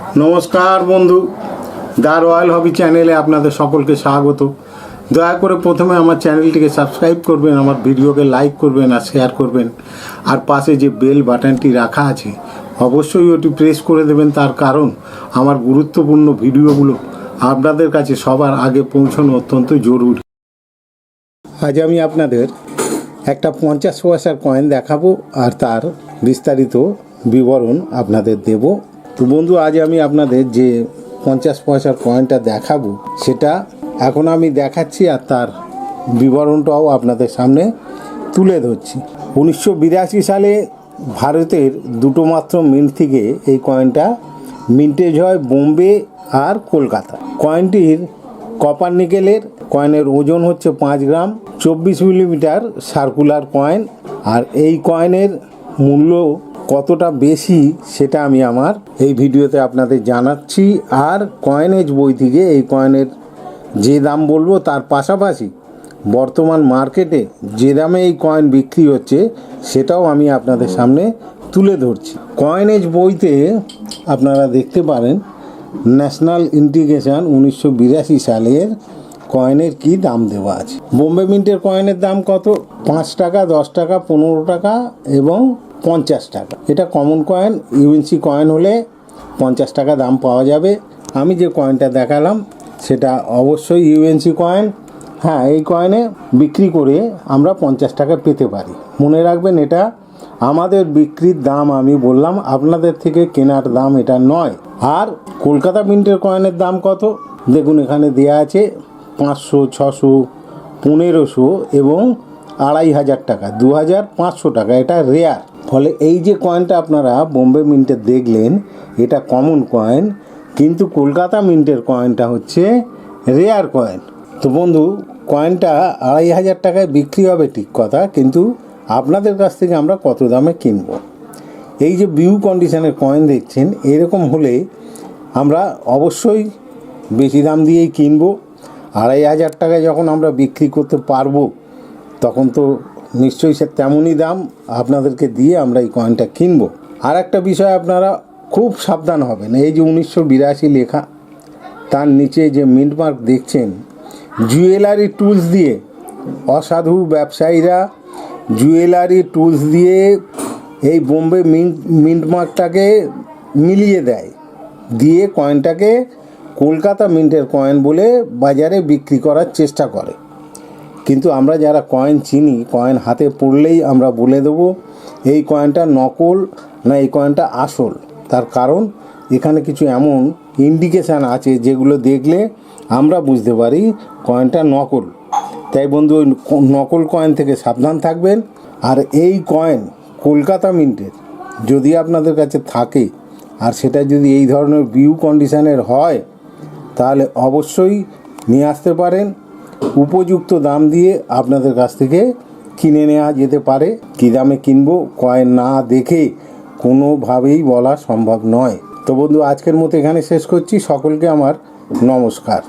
নমস্কার বন্ধু, the royal হবি চ্যানেলে আপনাদের সকলকে স্বাগত। দয়া করে প্রথমে আমার চ্যানেলটিকে সাবস্ক্রাইব করবেন, আমার ভিডিওকে লাইক করবেন আর শেয়ার করবেন। আর পাশে যে বেল বাটনটি রাখা আছে, অবশ্যই ওটি প্রেস করে দেবেন। তার কারণ, আমার গুরুত্বপূর্ণ ভিডিওগুলো আপনাদের কাছে সবার আগে পৌঁছানো অত্যন্ত জরুরি। আজ আমি আপনাদের একটা পঞ্চাশ পয়সার কয়েন দেখাবো আর তার বিস্তারিত বিবরণ আপনাদের দেব। তো বন্ধু, আজ আমি আপনাদের যে পঞ্চাশ পয়সার কয়েনটা দেখাবো, সেটা এখন আমি দেখাচ্ছি আর তার বিবরণটাও আপনাদের সামনে তুলে ধরছি। উনিশশো বিরাশি সালে ভারতের দুটো মাত্র মিন্ট থেকে এই কয়েনটা মিন্টেজ হয় বোম্বে আর কলকাতা। কয়েনটির কপার নিকেলের কয়েনের ওজন হচ্ছে পাঁচ গ্রাম, চব্বিশ মিলিমিটার সার্কুলার কয়েন আর এই কয়েনের মূল্য কতটা বেশি সেটা আমি আমার এই ভিডিওতে আপনাদের জানাচ্ছি। আর কয়েনেজ বই থেকে এই কয়েনের যে দাম বলব তার পাশাপাশি বর্তমান মার্কেটে যে দামে এই কয়েন বিক্রি হচ্ছে সেটাও আমি আপনাদের সামনে তুলে ধরছি। কয়েনেজ বইতে আপনারা দেখতে পারেন ন্যাশনাল ইন্টিগ্রেশন উনিশশো বিরাশি সালের কয়েনের কি দাম দেওয়া আছে। বোম্বে মিন্টের কয়েনের দাম কত? পাঁচ টাকা, দশ টাকা, পনেরো টাকা এবং পঞ্চাশ টাকা। এটা কমন কয়েন ইউএনসি কয়েন হলে পঞ্চাশ টাকা দাম পাওয়া যাবে। আমি যে কয়েনটা দেখালাম, সেটা অবশ্যই ইউএনসি কয়েন হ্যাঁ এই কয়েনে বিক্রি করে আমরা পঞ্চাশ টাকা পেতে পারি। মনে রাখবেন এটা আমাদের বিক্রির দাম আমি বললাম, আপনাদের থেকে কেনার দাম এটা নয়। আর কলকাতা মিন্টের কয়েনের দাম কত? দেখুন, এখানে দেয়া আছে পাঁচশো, ছশো, পনেরোশো এবং আড়াই হাজার টাকা, দু হাজার পাঁচশো টাকা। এটা রেয়ার ফলে এই যে কয়েনটা আপনারা বোম্বে মিন্টের দেখলেন, এটা কমন কয়েন কিন্তু কলকাতা মিন্টের কয়েনটা হচ্ছে রেয়ার কয়েন তো বন্ধু কয়েনটা আড়াই হাজার টাকায় বিক্রি হবে ঠিক কথা, কিন্তু আপনাদের কাছ থেকে আমরা কত দামে কিনবো? এই যে বিউ কন্ডিশনের কয়েন দেখছেন, এরকম হলে আমরা অবশ্যই বেশি দাম দিয়েই কিনবো। আড়াই হাজার টাকায় যখন আমরা বিক্রি করতে পারব, তখন তো নিশ্চয়ই সে তেমনই দাম আপনাদেরকে দিয়ে আমরা এই কয়েনটা কিনবো। আর একটা বিষয় আপনারা খুব সাবধান হবেন। এই যে উনিশশো বিরাশি লেখা, তার নিচে যে মিন্টমার্ক দেখছেন জুয়েলারি টুলস দিয়ে অসাধু ব্যবসায়ীরা জুয়েলারি টুলস দিয়ে এই বোম্বে মিন্ট মিন্টমার্কটাকে মিলিয়ে দেয়। দিয়ে কয়েনটাকে কলকাতা মিন্টের কয়েন বলে বাজারে বিক্রি করার চেষ্টা করে। কিন্তু আমরা যারা কয়েন চিনি কয়েন হাতে পড়লেই আমরা বলে দেবো, এই কয়েনটা নকল না এই কয়েনটা আসল। তার কারণ এখানে কিছু এমন ইন্ডিকেশান আছে যেগুলো দেখলে আমরা বুঝতে পারি কয়েনটা নকল। তাই বন্ধু, ওই নকল কয়েন থেকে সাবধান থাকবেন। আর এই কয়েন কলকাতা মিন্টের যদি আপনাদের কাছে থাকে, আর সেটা যদি এই ধরনের ভিউ কন্ডিশানের হয়, তাহলে অবশ্যই নিয়ে আসতে পারেন। উপযুক্ত দাম দিয়ে আপনাদের কাছ থেকে কিনে নেওয়া যেতে পারে। কী দামে কিনবো কয়েন না দেখে কোনোভাবেই বলা সম্ভব নয়। তো বন্ধু, আজকের মতো এখানে শেষ করছি। সকলকে আমার নমস্কার।